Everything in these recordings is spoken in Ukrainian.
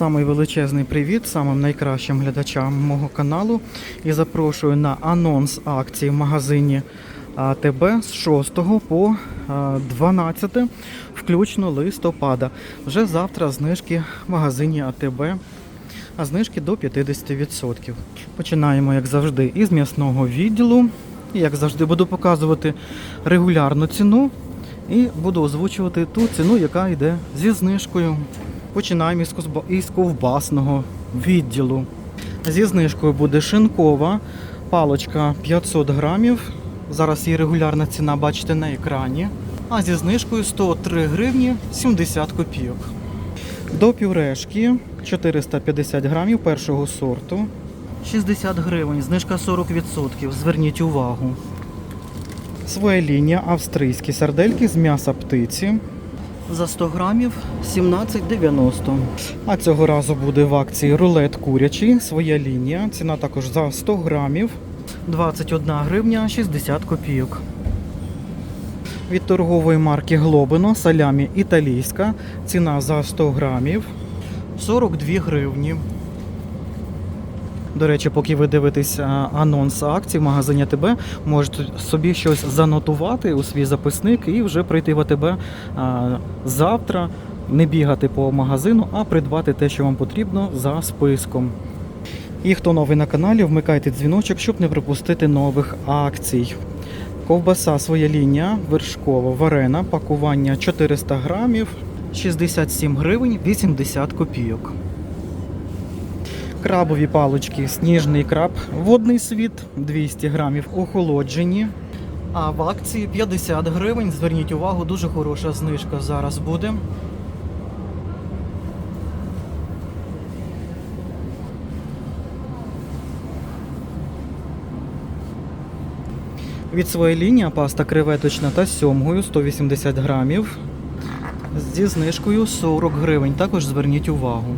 Самий величезний привіт самим найкращим глядачам мого каналу і запрошую на анонс акції в магазині АТБ з 6 по 12 включно листопада. Вже завтра знижки в магазині АТБ, а знижки до 50%. Починаємо, як завжди, із м'ясного відділу. І, Як завжди, буду показувати регулярну ціну і буду озвучувати ту ціну, яка йде зі знижкою. Починаємо із ковбасного відділу. Зі знижкою буде шинкова палочка 500 грамів. Зараз її регулярна ціна бачите на екрані. А зі знижкою 103 гривні 70 копійок. До пюрешки 450 грамів першого сорту. 60 гривень, знижка 40%. Зверніть увагу. Своя лінія австрійські сардельки з м'яса птиці. За 100 грамів 17,90. А цього разу буде в акції рулет курячий, своя лінія. Ціна також за 100 грамів 21 гривня 60 копійок. Від торгової марки Глобино салямі італійська. Ціна за 100 грамів 42 гривні. До речі, поки ви дивитесь анонс акцій в магазині АТБ, можете собі щось занотувати у свій записник і вже прийти в АТБ завтра, не бігати по магазину, а придбати те, що вам потрібно за списком. І хто новий на каналі, вмикайте дзвіночок, щоб не пропустити нових акцій. Ковбаса своя лінія, вершкова, варена, пакування 400 грамів, 67 гривень 80 копійок. Крабові палички, сніжний краб, водний світ 200 грамів охолоджені. А в акції 50 гривень. Зверніть увагу, дуже хороша знижка зараз буде. Від своєї лінії паста креветочна та сьомгою 180 грамів. Зі знижкою 40 гривень. Також зверніть увагу.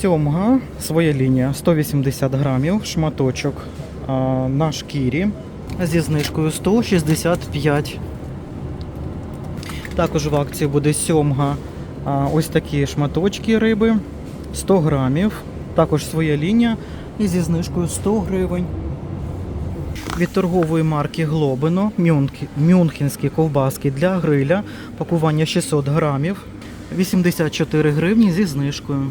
Сьомга, своя лінія 180 грамів, шматочок на шкірі зі знижкою 165. Також в акції буде сьомга, ось такі шматочки риби 100 грамів. Також своя лінія і зі знижкою 100 гривень. Від торгової марки Глобино мюнхенські ковбаски для гриля. Пакування 600 грамів, 84 гривні зі знижкою.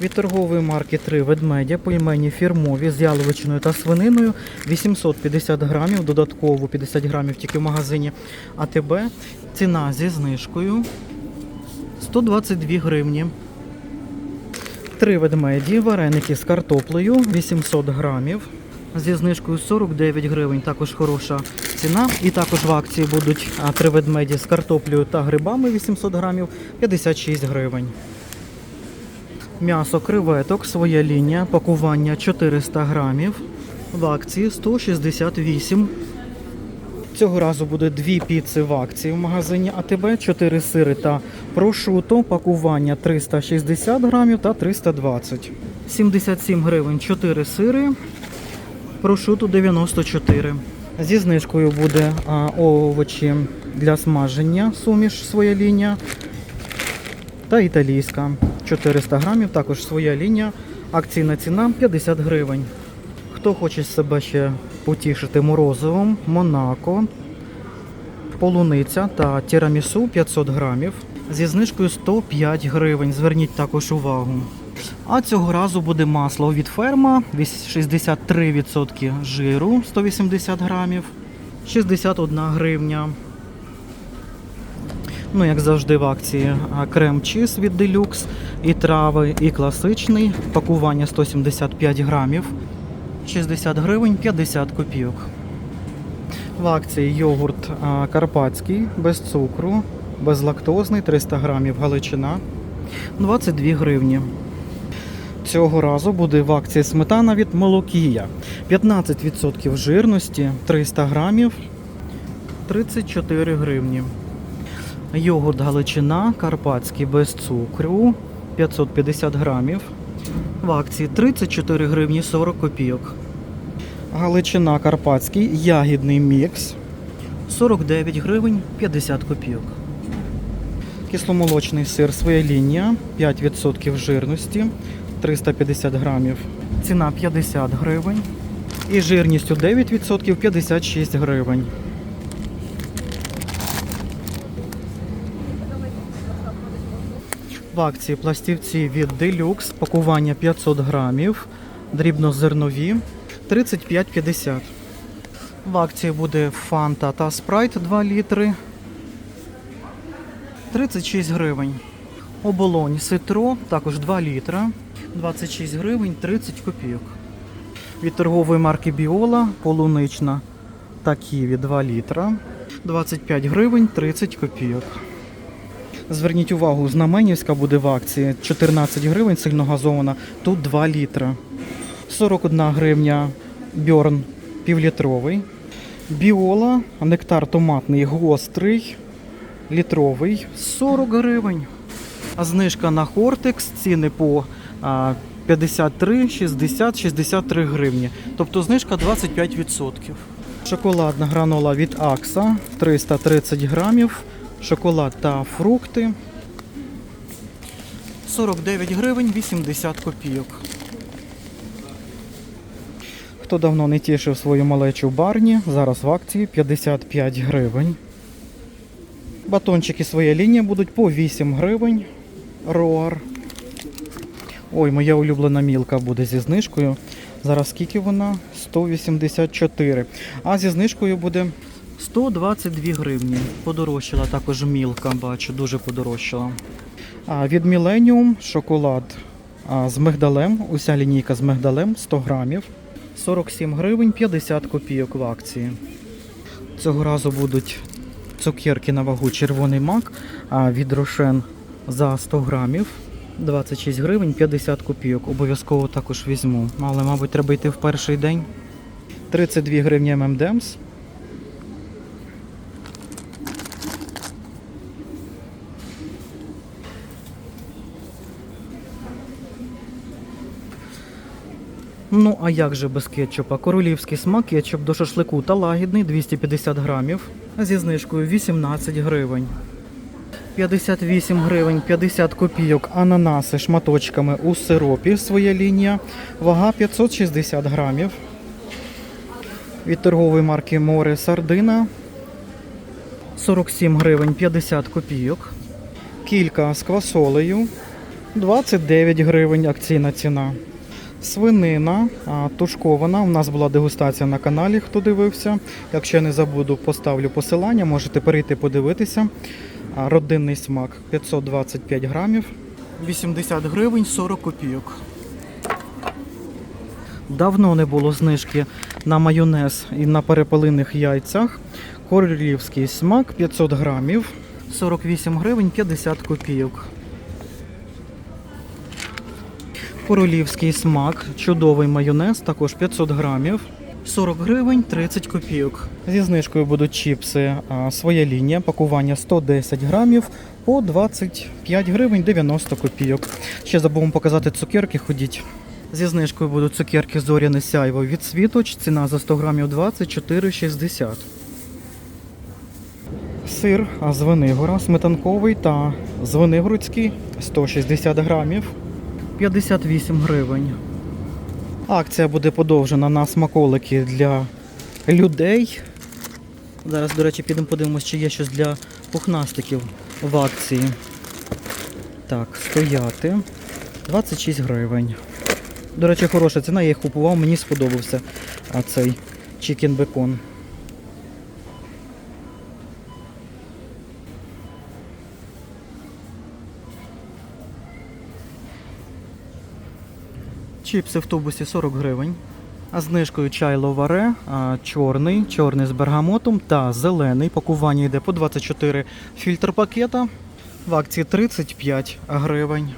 Від торгової марки «Три ведмедя поімені фірмові з яловичиною та свининою 850 грамів, додатково 50 грамів тільки в магазині АТБ. Ціна зі знижкою 122 гривні. Три ведмеді, вареники з картоплею 800 грамів. Зі знижкою 49 гривень, також хороша ціна. І також в акції будуть три ведмеді з картоплею та грибами 800 грамів 56 гривень. М'ясо креветок, своя лінія, пакування 400 грамів. В акції 168. Цього разу буде дві піци в акції в магазині АТБ, 4 сири та прошуто, пакування 360 грамів та 320. 77 гривень 4 сири, прошуто 94. Зі знижкою буде а, овочі для смаження, суміш своя лінія та італійська. 400 грамів, також своя лінія. Акційна ціна 50 гривень. Хто хоче себе ще потішити морозивом, Монако, полуниця та тірамісу 500 грамів зі знижкою 105 гривень. Зверніть також увагу. А цього разу буде масло від ферма, 63% жиру 180 грамів, 61 гривня. Ну, як завжди в акції крем чіз від Deluxe, і трави, і класичний. Пакування 175 грамів, 60 гривень 50 копійок. В акції йогурт карпатський, без цукру, безлактозний, 300 грамів галичина, 22 гривні. Цього разу буде в акції сметана від Молокія. 15% жирності, 300 грамів, 34 гривні. Йогурт Галичина, карпатський без цукру, 550 грамів. В акції 34 гривні 40 копійок. Галичина Карпатський, ягідний мікс. 49 гривень 50 копійок. Кисломолочний сир своя лінія, 5% жирності, 350 грамів. Ціна 50 гривень. І жирністю 9% 56 гривень. В акції пластівці від Deluxe, пакування 500 грамів, дрібнозернові 35,50. В акції буде Фанта та Спрайт 2 літри 36 гривень. Оболонь Ситро також 2 літра 26 гривень 30 копійок. Від торгової марки Біола полунична та Ківі 2 літра 25 гривень 30 копійок. Зверніть увагу, знаменівська буде в акції 14 гривень сильно газована, тут 2 літра. 41 гривня Бьорн півлітровий. Біола, нектар томатний гострий, літровий 40 гривень. А знижка на Хортекс ціни по 53, 60, 63 гривні. Тобто знижка 25%. Шоколадна гранола від Акса 330 грамів. Шоколад та фрукти 49 гривень 80 копійок. Хто давно не тішив свою малечу барні, зараз в акції 55 гривень. Батончики своя лінія будуть по 8 гривень. Роар. Ой, моя улюблена мілка буде зі знижкою. Зараз скільки вона? 184. А зі знижкою буде 122 гривні. Подорожчала також мілка, бачу, дуже подорожчала. А від Millennium шоколад з мигдалем. Уся лінійка з мигдалем 100 грамів. 47 гривень 50 копійок в акції. Цього разу будуть цукерки на вагу червоний мак від Рошен за 100 грамів. 26 гривень 50 копійок. Обов'язково також візьму. Але, мабуть, треба йти в перший день. 32 гривні ММДМС. Ну, а як же без кетчупа? Королівський смак кетчуп до шашлику та лагідний 250 грамів. Зі знижкою 18 гривень. 58 гривень 50 копійок ананаси шматочками у сиропі своя лінія. Вага 560 грамів. Від торгової марки Море Сардина 47 гривень 50 копійок. Кілька з квасолею 29 гривень акційна ціна. Свинина тушкована. У нас була дегустація на каналі, хто дивився. Якщо я не забуду, поставлю посилання, можете перейти подивитися. Родинний смак 525 грамів, 80 гривень 40 копійок. Давно не було знижки на майонез і на перепелиних яйцях. Королівський смак 500 грамів, 48 гривень 50 копійок. Королівський смак, чудовий майонез, також 500 грамів, 40 гривень 30 копійок. Зі знижкою будуть чіпси а, своя лінія, пакування 110 грамів по 25 гривень 90 копійок. Ще забув показати цукерки, ходіть. Зі знижкою будуть цукерки зоряне сяйво від світоч, ціна за 100 грамів 24,60. Сир а, з Венигора, сметанковий та звенигородський 160 грамів. 58 гривень. Акція буде подовжена на смаколики для людей. Зараз, до речі, підемо подивимось, чи є щось для пухнастиків в акції. Так, стояти. 26 гривень. До речі, хороша ціна, я їх купував, мені сподобався цей чікен бекон. Чіпси в тубусі 40 гривень. А знижкою чай ловаре, чорний, чорний з бергамотом та зелений. Пакування йде по 24 фільтр пакета. В акції 35 гривень.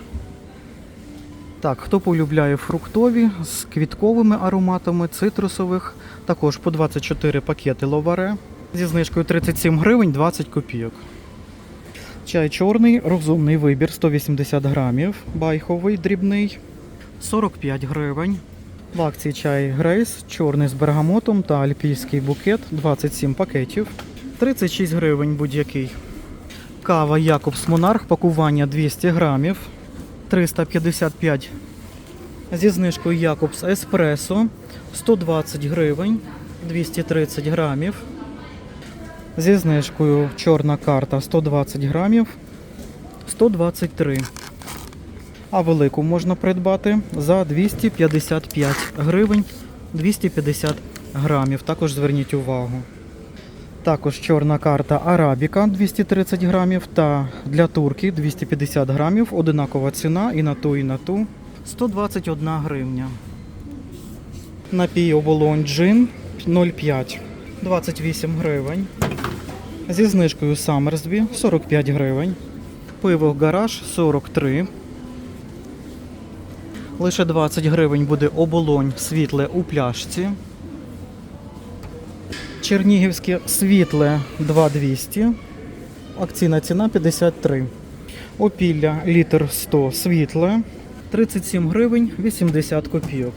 Так, хто полюбляє фруктові з квітковими ароматами, цитрусових, також по 24 пакети ловаре. Зі знижкою 37 гривень 20 копійок. Чай чорний, розумний вибір 180 грамів, байховий дрібний 45 гривень. В акції чай Грейс, чорний з бергамотом та альпійський букет 27 пакетів. 36 гривень будь-який. Кава Якобс Монарх, пакування 200 грамів, 355 зі знижкою Якобс Еспресо 120 гривень, 230 грамів. Зі знижкою чорна карта 120 грамів, 123. А велику можна придбати за 255 гривень, 250 грамів. Також зверніть увагу. Також чорна карта Арабіка 230 грамів та для турки 250 грамів. Одинакова ціна і на ту, і на ту 121 гривня. Напій оболонь джин 0,5 28 гривень. Зі знижкою Саммерсбі 45 гривень. Пиво гараж 43. Лише 20 гривень буде оболонь світле у пляшці. Чернігівське світле 2200. Акційна ціна 53. Опілля літр 100 світле 37 гривень 80 копійок.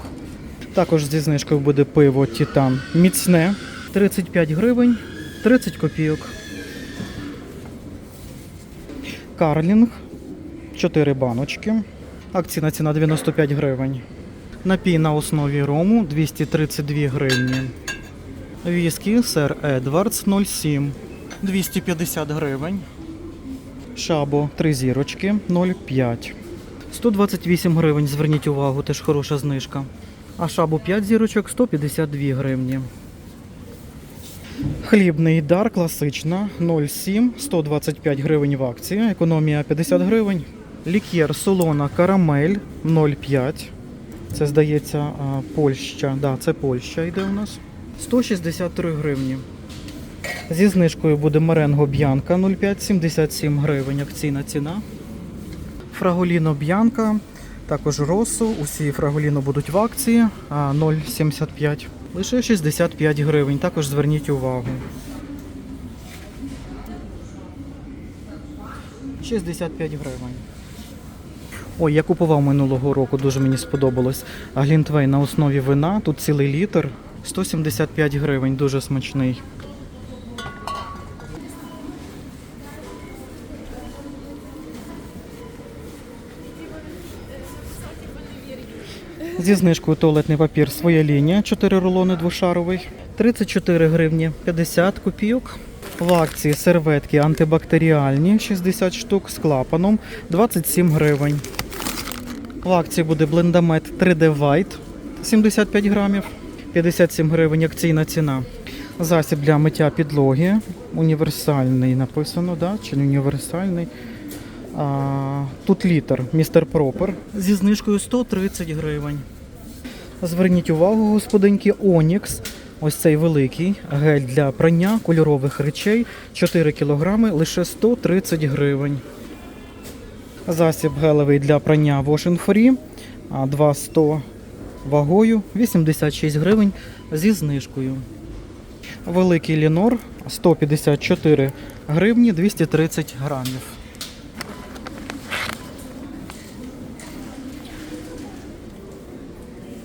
Також зі знижкою буде пиво Титан міцне 35 гривень 30 копійок. Карлінг 4 баночки. Акційна ціна 95 гривень. Напій на основі рому 232 гривні. Віскі сер Едвардс 07 250 гривень. Шабо 3 зірочки 0,5. 128 гривень, зверніть увагу, теж хороша знижка. А шабу 5 зірочок 152 гривні. Хлібний дар класична 0,7 125 гривень в акції. Економія 50 гривень. Лікєр солона карамель 0,5. Це здається Польща. Да, це Польща йде у нас. 163 гривні. Зі знижкою буде меренго Б'янка 0,5 77 гривень. Акційна ціна. Фраголіно Б'янка, також Росу. Усі Фраголіно будуть в акції 0,75. Лише 65 гривень. Також зверніть увагу. 65 гривень. Ой, я купував минулого року, дуже мені сподобалось. Глінтвей на основі вина, тут цілий літр, 175 гривень, дуже смачний. Зі знижкою туалетний папір своя лінія, 4 рулони двошаровий, 34 гривні 50 копійок. В акції серветки антибактеріальні 60 штук з клапаном 27 гривень. В акції буде блендамет 3D White 75 грамів, 57 гривень акційна ціна. Засіб для миття підлоги. Універсальний написано, да? чи не універсальний. А, тут літр містер Пропер зі знижкою 130 гривень. Зверніть увагу, господинки, Онікс. Ось цей великий гель для прання кольорових речей 4 кг лише 130 гривень. Засіб гелевий для прання Wash Free 2,100 вагою 86 гривень зі знижкою. Великий лінор 154 гривні 230 грамів. –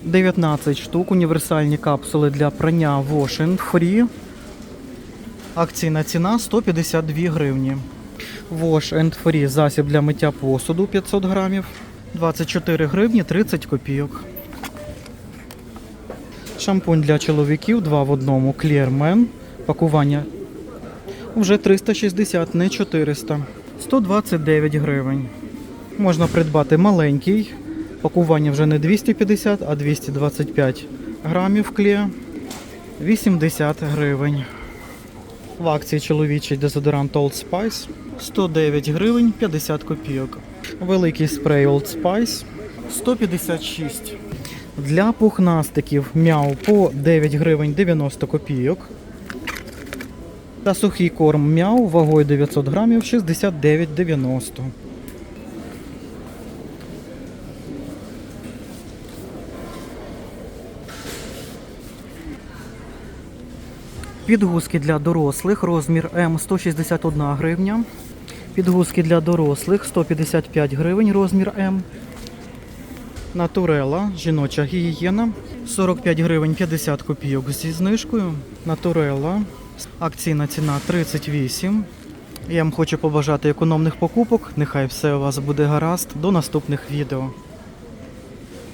19 штук універсальні капсули для прання Wash Free. Акційна ціна 152 гривні. Wash and Free засіб для миття посуду 500 грамів. 24 гривні 30 копійок. Шампунь для чоловіків 2 в одному Man. Пакування вже 360, не 400. 129 гривень. Можна придбати маленький. Пакування вже не 250, а 225 грамів Clear. 80 гривень. В акції чоловічий дезодорант Old Spice 109 гривень 50 копійок. Великий спрей Old Spice 156. Для пухнастиків мяу по 9 гривень 90 копійок. Та сухий корм мяу вагою 900 грамів 69,90. Підгузки для дорослих, розмір М 161 гривня. Підгузки для дорослих 155 гривень, розмір М. Натурела, жіноча гігієна 45 гривень 50 копійок зі знижкою. Натурела. Акційна ціна 38. Я вам хочу побажати економних покупок. Нехай все у вас буде гаразд. До наступних відео.